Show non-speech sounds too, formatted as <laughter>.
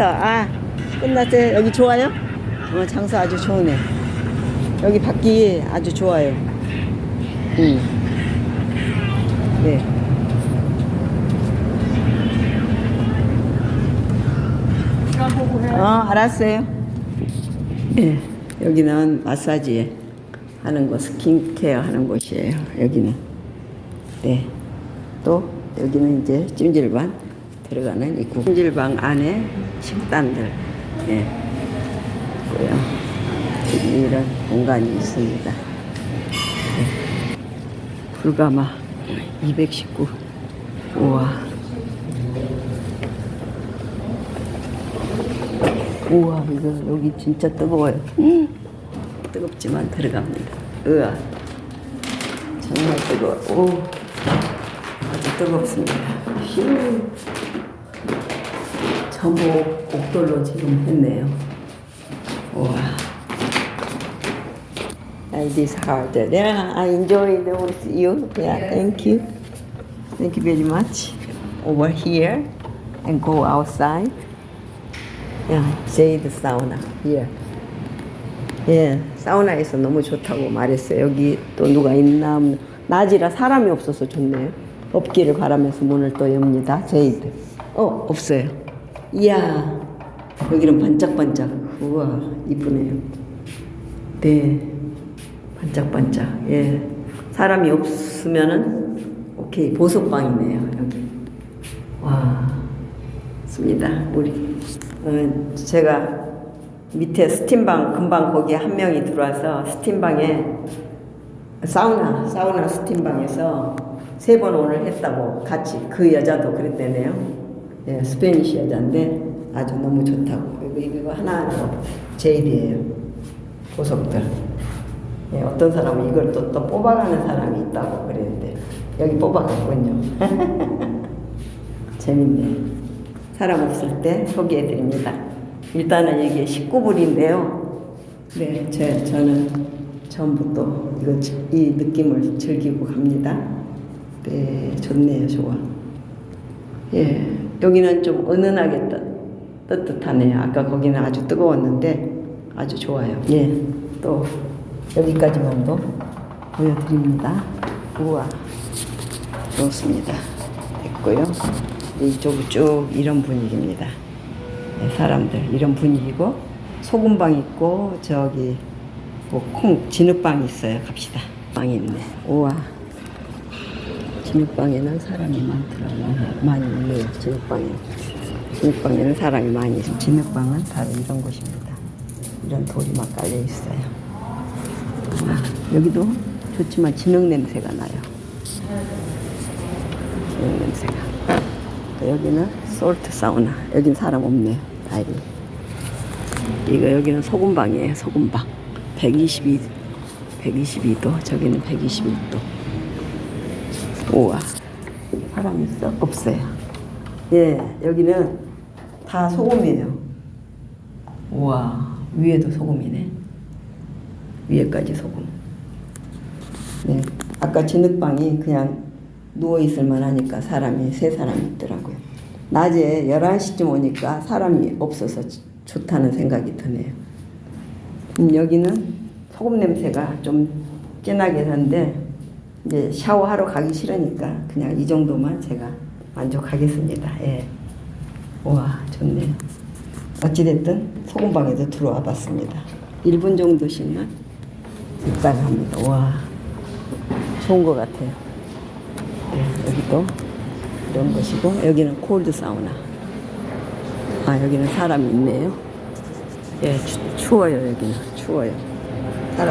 아, 끝났어요. 여기 좋아요? 어, 장사 아주 좋으네. 여기 받기 아주 좋아요. 응. 네. 어, 알았어요. 예, 여기는 마사지 하는 곳, 스킨케어 하는 곳이에요. 여기는. 네. 또 여기는 이제 찜질방 들어가는 입구. 찜질방 안에 식단들. 예. 있고요. 이런 공간이 있습니다. 네. 불가마 219. 우와. 우와, 이거 여기 진짜 뜨거워요. 음, 뜨겁지만 들어갑니다. 으아. 정말 뜨거워. 오. 아주 뜨겁습니다. 휴. 전부 옥돌로 지금 했네요. 우와. It is hard. Yeah, I enjoy the with you. Yeah, thank you. Thank you very much. Over here and go outside. Yeah, jade sauna here. 예, 사우나에서 너무 좋다고 말했어요. 여기 또 누가 있나 없나. 낮이라 사람이 없어서 좋네요. 없기를 바라면서 문을 또 엽니다. 제이드. 어, 없어요. 이야, 여기는 반짝반짝. 우와, 이쁘네요. 네, 반짝반짝. 예, 사람이 없으면은 오케이 보석방이네요 여기. 와, 습니다. 우리 어, 제가 밑에 스팀방 금방 거기에 한 명이 들어와서 스팀방에 사우나 사우나 스팀방에서 세 번 오늘 했다고 같이 그 여자도 그랬대네요. 예, 스페니시 여자인데 아주 너무 좋다고 이거 이거 하나 제일이에요. 보석들. 예, 어떤 사람은 이걸 또, 또 뽑아가는 사람이 있다고 그랬는데 여기 뽑아갔군요. <laughs> 재밌네. 사람 없을 때 소개해 드립니다. 일단은 이게 19불인데요. 네, 제, 저는 처음부터 이거, 이 느낌을 즐기고 갑니다. 네, 좋네요, 좋아. 예, 여기는 좀 은은하게 뜨, 뜨뜻하네요. 아까 거기는 아주 뜨거웠는데 아주 좋아요. 예, 또 여기까지만도 보여드립니다. 우와, 좋습니다. 됐고요. 이쪽은 쭉 이런 분위기입니다. 네, 사람들 이런 분위기고 소금방 있고 저기 뭐 콩 진흙방 있어요. 갑시다. 방이 있네. 우와. 진흙방에는 사람이 많더라고요. 많이 있네요. 진흙방에. 진흙방에는 사람이 많이 있어요. 진흙방은 바로 이런 곳입니다. 이런 돌이 막 깔려 있어요. 아, 여기도 좋지만 진흙 냄새가 나요. 진흙 냄새가. 또 여기는 솔트 사우나. 여긴 사람 없네요. 다행히. 이거 여기는 소금방이에요. 소금방. 122, 122도. 저기는 121도. 우와. 사람 있어? 없어요. 예, 여기는 다 소금이에요. 우와. 위에도 소금이네. 위에까지 소금. 네. 아까 진흙방이 그냥 누워있을 만 하니까 사람이 세 사람이 있더라고요. 낮에 11시쯤 오니까 사람이 없어서 좋다는 생각이 드네요. 음, 여기는 소금 냄새가 좀 진하긴 한데 이제 샤워하러 가기 싫으니까 그냥 이 정도만 제가 만족하겠습니다. 예. 와 좋네요. 어찌됐든 소금방에도 들어와 봤습니다. 1분 정도씩만 있다가 합니다. 와 좋은 것 같아요. 네, 여기도 이런 것이고 여기는 콜드 사우나. 아 여기는 사람이 있네요. 예 추, 추워요 여기는 추워요.